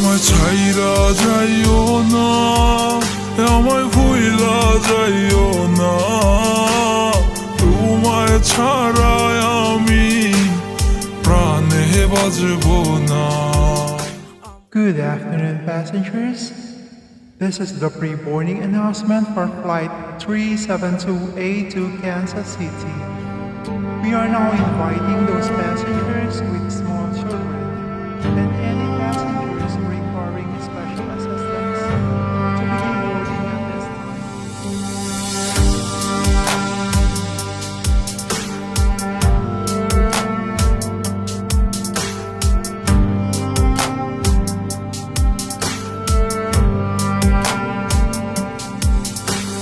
আমায় ছাইরা যাইও না আমায় ভুইলা যাইও না তোমায় ছাড়ায় আমি প্রাণে বাজবো না Good afternoon, passengers. This is the pre-boarding announcement for flight 372A to Kansas City. We are now inviting those passengers with small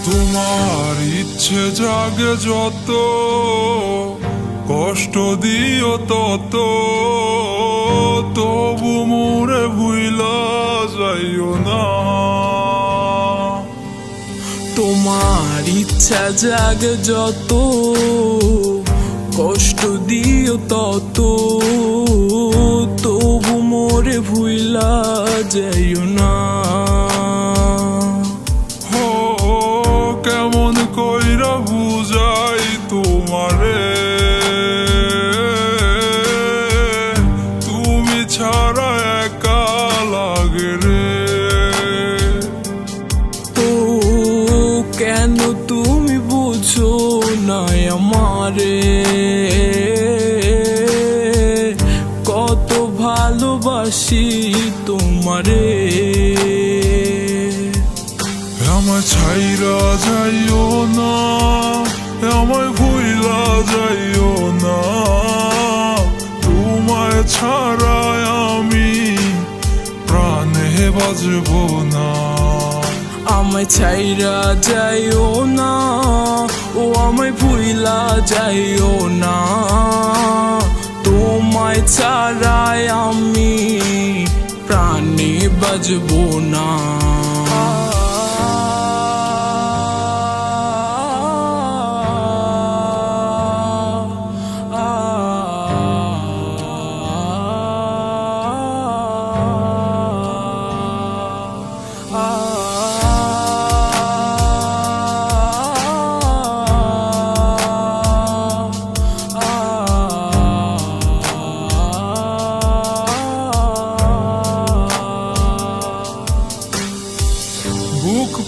তোমার ইচ্ছে জাগে যত, কষ্ট দিও তত। তবু মোরে ভুইলা যাইও না। তোমার ইচ্ছা জাগে যত, কষ্ট দিও তত। তবু মোরে ভুইলা যাইও না। তুমি বুঝো না আমারে। কত ভালোবাসি তোমারে। আমায় ছাইরা যাইও না, আমায় ভুইলা যাইও না। তোমায় ছাড়া আমি প্রাণে বাজবো। আমায় ছাইরা যাইও না, ও আমায় ভুইলা যাইও না। তোমায় ছাড়াই আমি প্রাণে বাজবো না।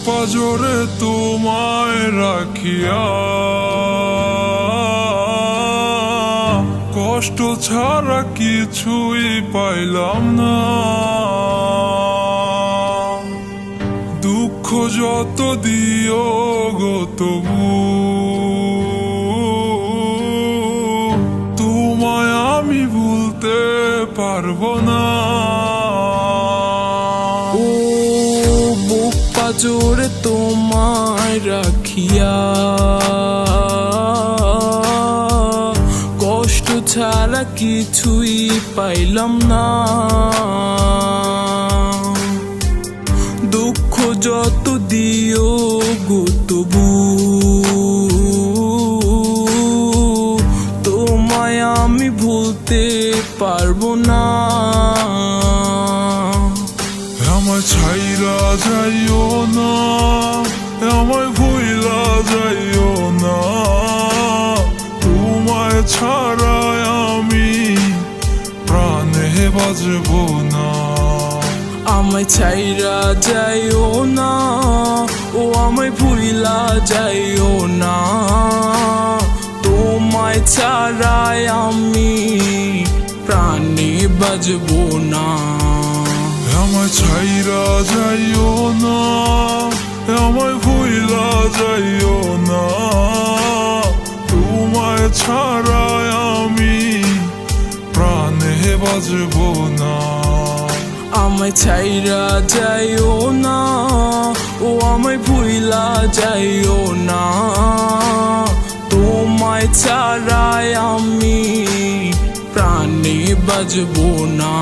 পাজরে তোমায় রাখিয়া। কষ্ট ছাড়া কিছুই পাইলাম না। দুঃখ যত দিও গো তবু, তোমায় আমি ভুলতে পারব না। বুক তোমায় রাখিয়া। কষ্ট ছাড়া কিছুই পাইলাম না। দুঃখ যত দিও গো তবু, তোমায় আমি ভুলতে পারব না। আমায় ছাইরা যাইও না, আমায় ভুইলা যাইও না। তোমায় ছাড়ায় আমি প্রাণে বাজবো না। আমায় ছাইরা যাইও না, ও আমায় ভুইলা যাইও না। তোমায় ছাড়াই আমি প্রাণে বাজবো না। আমায় ছাইরা যাইও না আমায় ভুইলা যাইও না। তোমায় ছাড়ায় আমি প্রাণে বাজবো না। আমায় ছাইরা যাইও না, ও আমায় ভুইলা যাইও না। তোমায় ছাড়াই আমি প্রাণে বাজবো না।